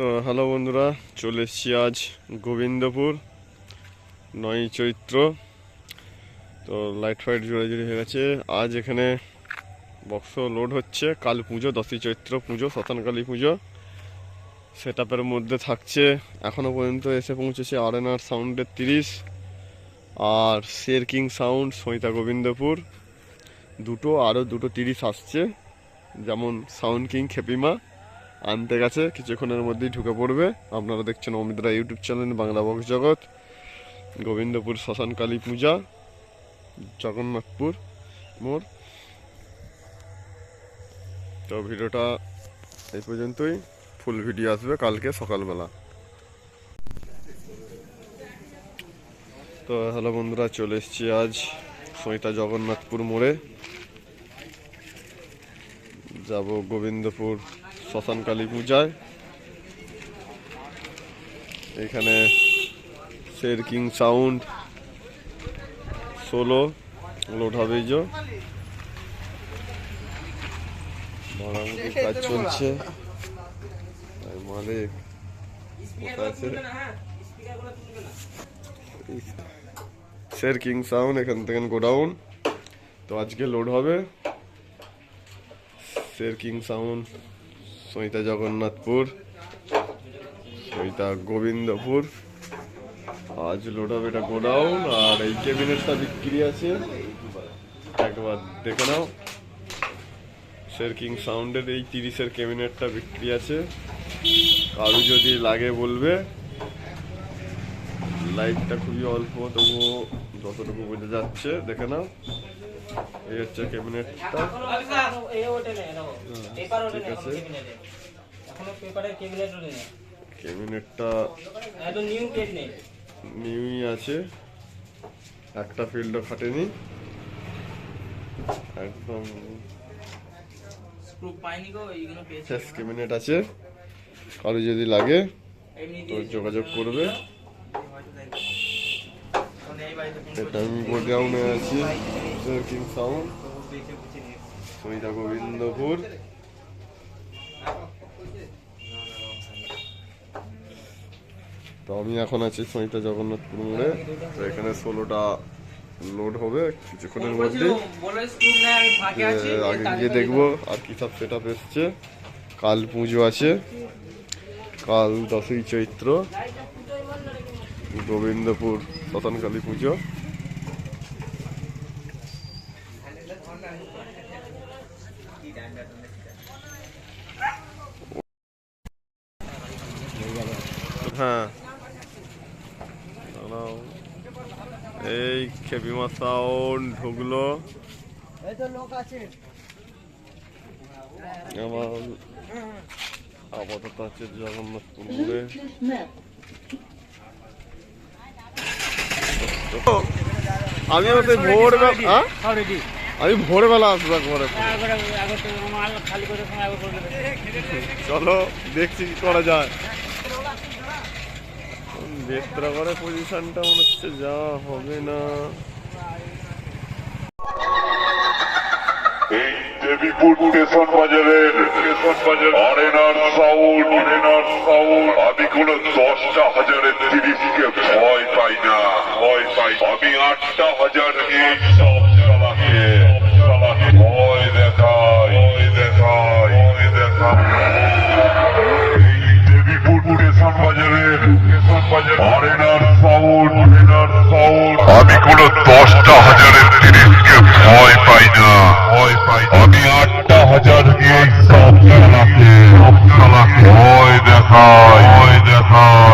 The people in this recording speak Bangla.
তো হ্যালো বন্ধুরা, চলে এসেছি আজ গোবিন্দপুর, নয় চৈত্র। তো লাইট ফাইট জোরে জোরে হয়ে গেছে। আজ এখানে বক্স লোড হচ্ছে। কাল পুজো, দশই চৈত্র পুজো শ্মশানকালী পুজো। সেট মধ্যে থাকছে। এখনও পর্যন্ত এসে পৌঁছেছে আর এন আর সাউন্ডের তিরিশ আর শের কিং সাউন্ড সৈতা গোবিন্দপুর। দুটো, আরও দুটো তিরিশ আসছে। যেমন সাউন্ড কিং খেপিমা। আনতে গেছে, কিছুক্ষণের মধ্যেই ঢুকে পড়বে। আপনারা দেখছেন অমিতরা ইউটিউব চ্যানেল, বাংলা বক্স জগৎ, গোবিন্দপুর শ্মশান কালী পূজা, জগন্নাথপুর মোড়। তো ভিডিওটা এই পর্যন্তই। ফুল ভিডিও আসবে কালকে সকালবেলা। তো হ্যালো বন্ধুরা, চলে এসেছি আজ সৈতা জগন্নাথপুর মোড়ে। যাব গোবিন্দপুর শ্মশান কালী পূজায়। এখানে শের কিং সাউন্ড ষোলো এই যে মারামুটি কাজ চলছে। মালিক শের কিং সাউন্ড, এখান থেকে গোডাউন। তো আজকে লোড হবে। Sher king sound. সৈতা Jagannathpur, Saita Gobindapur. আজ লোড হবে এটা গোডাউন আর এই ক্যাবিনেটটা বিক্রি আছে। একবার দেখে নাও। কিং সাউন্ডের এই তিরিশের ক্যাবিনেটটা বিক্রি আছে। কারও যদি লাগে বলবে। লাইটটা খুবই অল্প, তবুও যতটুকু বোঝা যাচ্ছে, দেখে নাও। এই হচ্ছে ক্যাবিনেটটা ঠিক আছে। ক্যাবিনেটটা নিউই আছে। একটা ফিল্ডও খাটেনি একদম ফ্রেশ ক্যাবিনেট আছে। কারও যদি লাগে তো যোগাযোগ করবে। এটা আমি গোডাউনে আছি। কিং সাউন্ড সৈতা গোবিন্দপুর তো আমি এখন আছি সৈতা জগন্নাথপুর মোড়ে তো এখানে ষোলোটা লোড হবে কিছুক্ষণের মধ্যে আগে গিয়ে দেখব আর কি সব সেট আপ এসছে। কাল পুজো আছে। কাল দশই চৈত্র। গোবিন্দপুর শ্মশানকালী পুজো হ্যাঁ দাঁড়াও। এই খেপিমা সাউন্ড ঢুকলো। আছে আপাতত আছে জগন্নাথপুর মোড়ে আমি ওতে ভোরবেলা আমি ভোরবেলা আসব একবারে। চলো, দেখছি কি করা যায়। বেত্রা পজিশনটা মনে হচ্ছে যা হবে না। এই দেবীপুর স্টেশন বাজারের স্টেশন বাজার সাউন্ড, আরেনার সাউন্ড। দশটা হাজারের তিরিশকে ভয় তিরিশকে ভয় পাই না। আমি আটটা হাজার এই সব চালাকে ভয় দেখায়। ভয় দেখাই